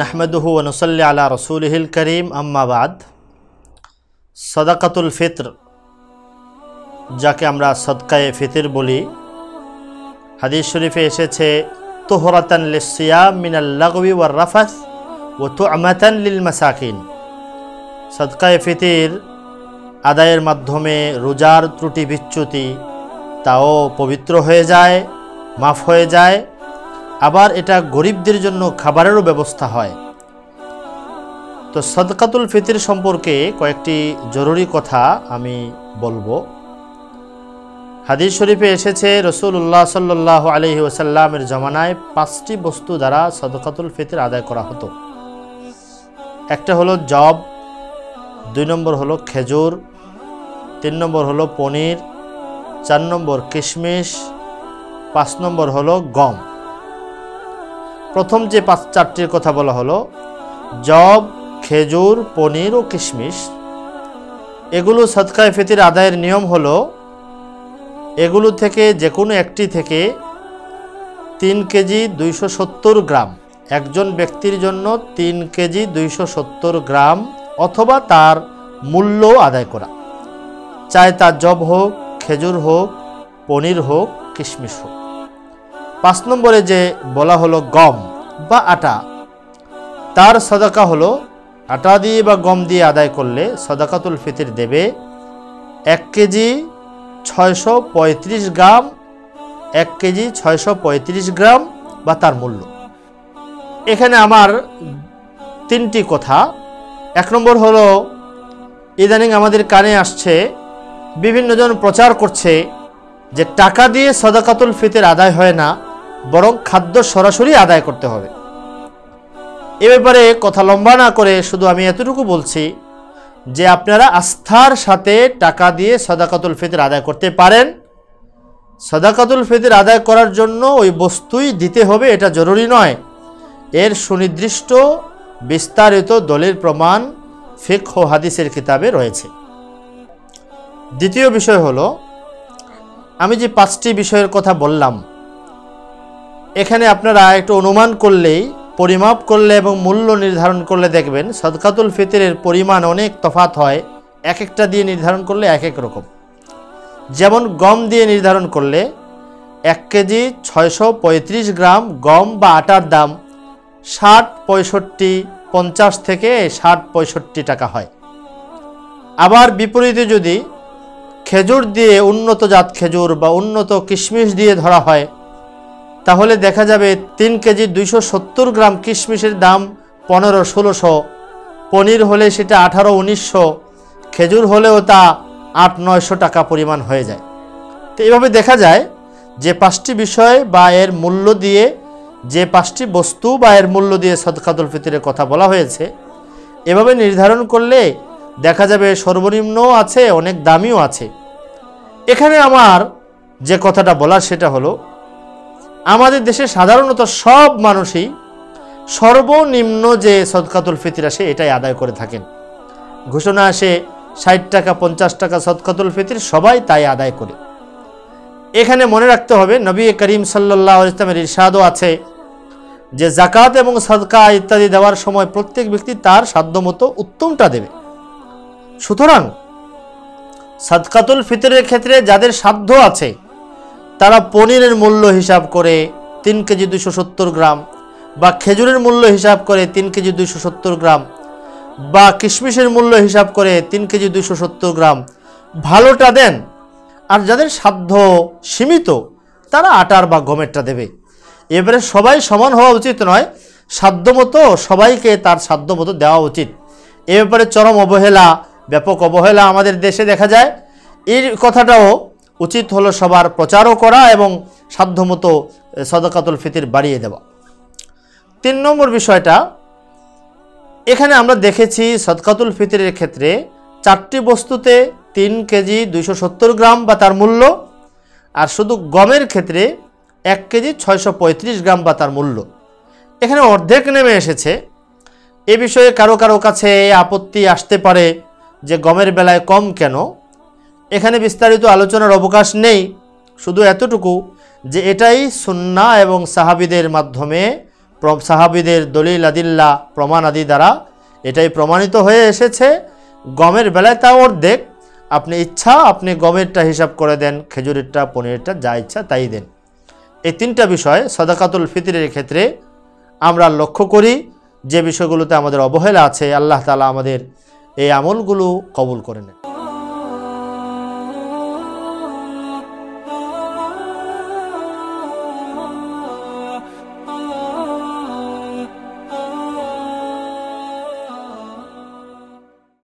নাহমেদুহু নসল্লি আলা রসুলহিল করিম আম্মাবাদ সদাকাতুল ফিত্র যাকে আমরা সদকায়ে ফিতির বলি। হাদিস শরীফে এসেছে, তোহরাতান লিসিয়াম মিনাল লাগবি ওয়ার রাফাস ও তো আমাতান লিল মাসাকিন। সদকায়ে ফিতির আদায়ের মাধ্যমে রোজার ত্রুটি বিচ্যুতি, তাও পবিত্র হয়ে যায়, মাফ হয়ে যায় আবার এটা গরিবদের জন্য খাবারেরও ব্যবস্থা হয়। তো সদকাতুল ফিতির সম্পর্কে কয়েকটি জরুরি কথা আমি বলব। হাদিস শরীফে এসেছে রসুল্লাহ সাল্লাহ আলহি ওসাল্লামের জমানায় পাঁচটি বস্তু দ্বারা সদকাতুল ফিতির আদায় করা হতো। একটা হলো জব, দুই নম্বর হলো খেজুর, তিন নম্বর হলো পনির, চার নম্বর কিশমিশ, পাঁচ নম্বর হলো গম। প্রথম যে পাঁচ চারটির কথা বলা হলো, জব, খেজুর, পনির ও কিশমিশ, এগুলো সৎকায় ফিতির আদায়ের নিয়ম হলো, এগুলো থেকে যে কোনো একটি থেকে তিন কেজি দুইশো সত্তর গ্রাম, একজন ব্যক্তির জন্য তিন কেজি দুইশো সত্তর গ্রাম অথবা তার মূল্য আদায় করা। চাই তা জব হোক, খেজুর হোক, পনির হোক, কিশমিশ হোক। পাঁচ নম্বরে যে বলা হলো গম বা আটা, তার সদাকা হলো আটা দিয়ে বা গম দিয়ে আদায় করলে সদাকাতুল ফিতির দেবে এক কেজি ছয়শো পঁয়ত্রিশ গ্রাম, এক কেজি ছয়শো পঁয়ত্রিশ গ্রাম বা তার মূল্য। এখানে আমার তিনটি কথা। এক নম্বর হলো, ইদানিং আমাদের কানে আসছে বিভিন্নজন প্রচার করছে যে টাকা দিয়ে সদাকাতুল ফিতের আদায় হয় না বরং খাদ্য সরাসরি আদায় করতে হবে। এ ব্যাপারে কথা লম্বা না করে শুধু আমি এতটুকু বলছি যে আপনারা আস্থার সাথে টাকা দিয়ে সদাকাতুল ফিতর আদায় করতে পারেন। সদাকাতুল ফিতর আদায় করার জন্য ওই বস্তুই দিতে হবে, এটা জরুরি নয়। এর সুনির্দিষ্ট, বিস্তারিত দলিল প্রমাণ ফিক ও হাদিসের কিতাবে রয়েছে। দ্বিতীয় বিষয় হলো, আমি যে পাঁচটি বিষয়ের কথা বললাম এখানে আপনারা একটু অনুমান করলেই, পরিমাপ করলে এবং মূল্য নির্ধারণ করলে দেখবেন সদকাতুল ফিতরের পরিমাণ অনেক তফাত হয়। এক একটা দিয়ে নির্ধারণ করলে এক এক রকম। যেমন গম দিয়ে নির্ধারণ করলে এক কেজি ছয়শো পঁয়ত্রিশ গ্রাম গম বা আটার দাম ষাট পঁয়ষট্টি পঞ্চাশ থেকে ষাট পঁয়ষট্টি টাকা হয়। আবার বিপরীতে যদি খেজুর দিয়ে উন্নত জাত খেজুর বা উন্নত কিশমিশ দিয়ে ধরা হয় তাহলে দেখা যাবে তিন কেজি দুইশো সত্তর গ্রাম কিশমিশের দাম পনেরো, ষোলোশো। পনির হলে সেটা আঠারো, উনিশশো। খেজুর হলেও তা আট, নয়শো টাকা পরিমাণ হয়ে যায়। তো এইভাবে দেখা যায় যে পাঁচটি বিষয় বা এর মূল্য দিয়ে, যে পাঁচটি বস্তু বা এর মূল্য দিয়ে সদকাতুল ফিতরের কথা বলা হয়েছে, এভাবে নির্ধারণ করলে দেখা যাবে সর্বনিম্নও আছে, অনেক দামিও আছে। এখানে আমার যে কথাটা বলার সেটা হলো আমাদের দেশে সাধারণত সব মানুষই সর্বনিম্ন যে সদকাতুল ফিতির আসে এটাই আদায় করে থাকেন। ঘোষণা আসে ষাট টাকা, পঞ্চাশ টাকা সদকাতুল ফিতির, সবাই তাই আদায় করে। এখানে মনে রাখতে হবে, নবী করিম সাল্লাহ ইসলামের ইরশাদও আছে যে জাকাত এবং সদকা ইত্যাদি দেওয়ার সময় প্রত্যেক ব্যক্তি তার সাধ্যমতো উত্তমটা দেবে। সুতরাং সদকাতুল ফিতরের ক্ষেত্রে যাদের সাধ্য আছে তারা পনিরের মূল্য হিসাব করে তিন কেজি দুশো সত্তর গ্রাম বা খেজুরের মূল্য হিসাব করে তিন কেজি দুশো সত্তর গ্রাম বা কিশমিশের মূল্য হিসাব করে তিন কেজি দুশো সত্তর গ্রাম। ভালোটা দেন। আর যাদের সাধ্য সীমিত, তারা আটার বা গমেরটা দেবে। এবারে সবাই সমান হওয়া উচিত নয়, সাধ্যমতো সবাইকে তার সাধ্যমতো দেওয়া উচিত। এ ব্যাপারে চরম অবহেলা, ব্যাপক অবহেলা আমাদের দেশে দেখা যায়। এই কথাটাও উচিত হলো সবার প্রচারও করা এবং সাধ্যমতো সদকাতুল ফিতির বাড়িয়ে দেওয়া। তিন নম্বর বিষয়টা, এখানে আমরা দেখেছি সদকাতুল ফিতিরের ক্ষেত্রে চারটি বস্তুতে তিন কেজি দুইশো সত্তর গ্রাম বা তার মূল্য, আর শুধু গমের ক্ষেত্রে এক কেজি ছয়শো পঁয়ত্রিশ গ্রাম বা তার মূল্য। এখানে অর্ধেক নেমে এসেছে। এ বিষয়ে কারও কারও কাছে আপত্তি আসতে পারে যে গমের বেলায় কম কেন এখানে বিস্তারিত আলোচনার অবকাশ নেই, শুধু এতটুকু যে এটাই সুন্না এবং সাহাবিদের মাধ্যমে সাহাবিদের দলিল, আদিল্লা, প্রমাণ আদি দ্বারা এটাই প্রমাণিত হয়ে এসেছে। গমের বেলায় তা অর্ধেক। আপনি ইচ্ছা, আপনি গমেরটা হিসাব করে দেন, খেজুরেরটা, পনিরেরটা, যা ইচ্ছা তাই দেন। এই তিনটা বিষয় সদাকাতুল ফিতরের ক্ষেত্রে আমরা লক্ষ্য করি, যে বিষয়গুলোতে আমাদের অবহেলা আছে, আল্লাহ তালা আমাদের এই আমলগুলো কবুল করে নেন।